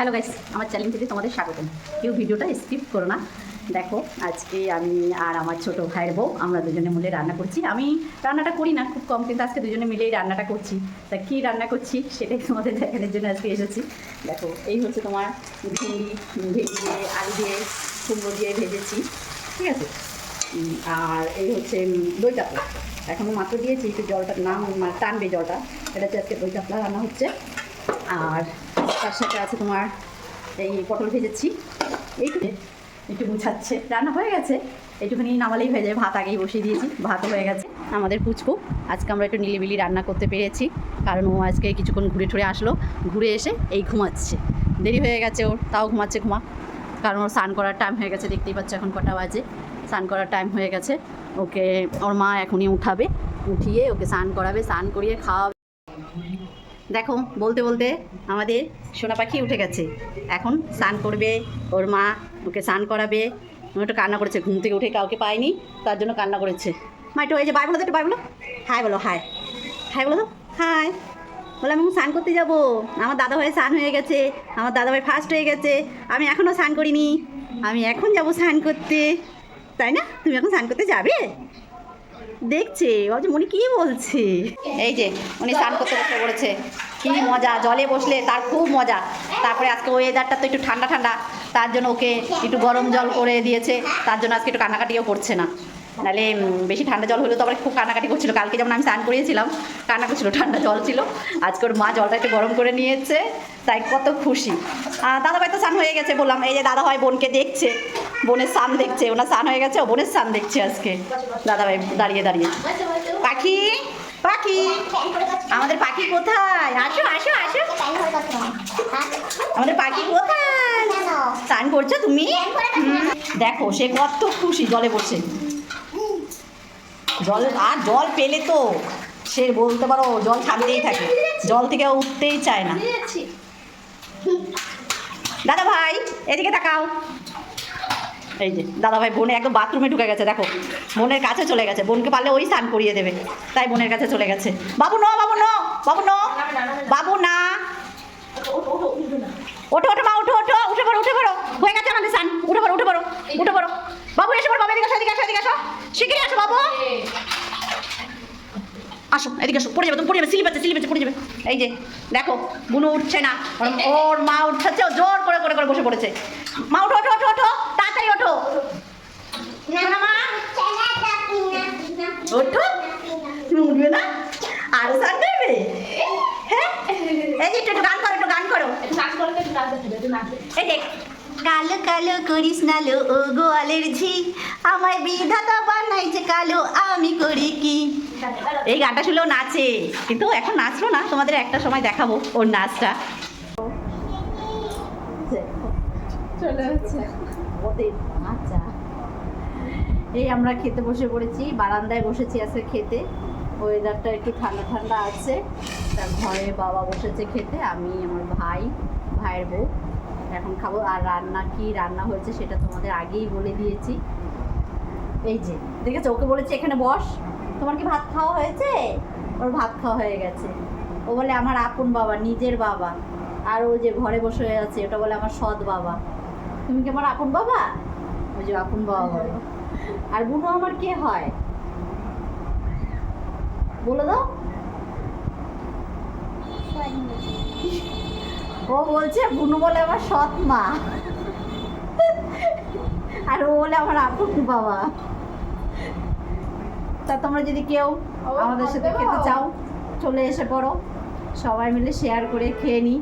Hello guys আমার channel থেকে তোমাদের স্বাগতম। কেউ ভিডিওটা স্কিপ করো না। দেখো, আজকে আমি আর আমার ছোট ভাইয়ের বউ, আমরা দুজনে মিলে রান্না করছি। আমি রান্নাটা করি না, খুব কম, কিন্তু আজকে দুজনে মিলেই রান্নাটা করছি। তা কী রান্না করছি, সেটাই তোমাদের দেখানোর জন্য আজকে এসেছি। দেখো, এই হচ্ছে তোমার ভেন্ডি ভেন্ডি দিয়ে, আলু দিয়ে, কুমড়ো দিয়ে ভেজেছি, ঠিক আছে? আর এই হচ্ছে দই কাতলা। এখনও মাত্র দিয়েছি, একটু জলটা নাম মানে টানবে জলটা। এটা হচ্ছে আজকে দই কাতলা রান্না হচ্ছে। আর তার সাথে আছে তোমার এই পটল ভেজেছি। এইটুকু একটু গুছাচ্ছে। রান্না হয়ে গেছে। এইটুখানি নামালেই হয়ে যায়। ভাত আগেই বসিয়ে দিয়েছি। ভাতও হয়ে গেছে। আমাদের পুচকু। আজকে আমরা একটু নিলিবিলি রান্না করতে পেরেছি। কারণ ও আজকে কিছুক্ষণ ঘুরে ঠুরে আসলো। ঘুরে এসে এই ঘুমাচ্ছে। দেরি হয়ে গেছে ওর। তাও ঘুমাচ্ছে ঘুমা। কারণ ওর স্নান করার টাইম হয়ে গেছে। দেখতেই পাচ্ছ এখন কটা বাজে। স্নান করার টাইম হয়ে গেছে। ওকে, ওর মা এখনই উঠাবে। উঠিয়ে ওকে স্নান করাবে। স্নান করিয়ে খাওয়াবে। দেখো, বলতে বলতে আমাদের সোনা পাখি উঠে গেছে। এখন স্নান করবে, ওর মা ওকে স্নান করাবে। একটু কান্না করেছে, ঘুম থেকে উঠে কাউকে পায়নি, তার জন্য কান্না করেছে। মা একটু যে বাই বলো তো, একটু বাই বলো। হাই বলো, হাই। হাই বলো তো, হাই। বলে আমি স্নান করতে যাব। আমার দাদা ভাই স্নান হয়ে গেছে, আমার দাদা ভাই ফার্স্ট হয়ে গেছে। আমি এখনও স্নান করিনি। আমি এখন যাব স্নান করতে। তাই না? তুমি এখন স্নান করতে যাবে? দেখছে অজ মনে কি বলছে? এই যে, উনি স্নান করতে বসে পড়েছে। কি মজা, জলে বসলে তার খুব মজা। তারপরে আজকে ওয়েদারটা তো একটু ঠান্ডা ঠান্ডা। তার জন্য ওকে একটু গরম জল করে দিয়েছে। তার জন্য আজকে একটু কান্নাকাটিও করছে না। নাহলে বেশি ঠান্ডা জল হলেও তো আবার খুব কান্নাকাটি করছিল। কালকে যেমন আমি স্নান করিয়েছিলাম, কান্না করছিল, ঠান্ডা জল ছিল। আজকে ওর মা জলটা একটু গরম করে নিয়েছে। তাই কত খুশি। আর দাদাভাই তো স্নান হয়ে গেছে, বললাম, এই যে দাদাভাই বোনকে দেখছে। বোনের স্নান দেখছে, ওনার স্নান হয়ে গেছে, ও বোনের স্নান দেখছে আজকে। দাদাভাই দাঁড়িয়ে দাঁড়িয়ে। পাখি পাখি, আমাদের পাখি কোথায়? আসো আসো আসো। আমাদের পাখি কোথায়? স্নান করছ তুমি? দেখো, সে কত খুশি, জলে বসে। জল, আর জল পেলে তো, সে বলতে পারো, জল ছাড়তেই থাকে। জল থেকে উঠতেই চায় না। দাদা ভাই এদিকে তাকাও। এই যে দাদা ভাই বোনে একদম বাথরুমে ঢুকে গেছে, দেখো। বোনের কাছে চলে গেছে। বোনকে পারলে ওই স্নান করিয়ে দেবে। তাই বোনের কাছে চলে গেছে। বাবু ন বাবু ন বাবু ন বাবু না। ওঠো ওঠো মা, ওঠো ওঠো। উঠে পড়ো উঠে পড়ো। হয়ে গেছে আমাদের স্নান। উঠে পড়ো উঠে পড়ো উঠে পড়ো। বাবু, এসে পড়ো, বাবা, এদিকে আসো এদিকে আসো এদিকে আসো শিগগিরই আসো, বাবু। আসো, এদিকে আসো, পড়ে যাবে, তুমি পড়ে যাবে। স্লিপ আছে স্লিপ আছে পড়ে যাবে। এই যে, দেখো, বুনু উঠছে না। ওর- মা উঠছে জোর করে করে করে বসে পড়েছে। মা, ওঠো ওঠো ওঠো ওঠো তাড়াতাড়ি ওঠো শোনা মা ওঠো তুমি উঠবে না আরও স্নান করবে হ্যাঁ এই যে একটু গান করো একটু গান করো। এই দেখ। কালো কালো করিস না লো ও গোয়ালের ঝি। আমায় বিধাতা বানাইছে কালো আমি করি কি? এই গানটা শুনলেও নাচে। কিন্তু এখন নাচলো না তোমাদের একটা সময় দেখাবো ওর নাচটা। চলে ওদের আচ্ছা এই আমরা খেতে বসে পড়েছি বারান্দায় বসেছি আজকে খেতে। ওয়েদারটা একটু ঠান্ডা ঠান্ডা আছে। তার ঘরে বাবা বসেছে খেতে, আমি আমার ভাই, ভাইয়ের বউ। এখন খাব, আর রান্না কি রান্না হয়েছে সেটা তোমাদের আগেই বলে দিয়েছি। এই যে, দেখেছ? ওকে বলেছি, এখানে বস, তোমার কি ভাত খাওয়া হয়েছে? ওর ভাত খাওয়া হয়ে গেছে। ও বলে, আমার আপন বাবা, নিজের বাবা। আর ও যে ঘরে বসে হয়ে আছে, ওটা বলে, আমার সৎ বাবা। তুমি কি আমার আপন বাবা? ওই যে আপন বাবা বলে। আর বুনু আমার কে হয়? বলে দাও। ও বলছে বুনু বলে আমার সৎ মা। আর ও বলে আমার আপন বাবা। তা তোমরা যদি কেউ আমাদের সাথে খেতে চাও চলে এসে পড়ো। সবাই মিলে শেয়ার করে খেয়ে নিই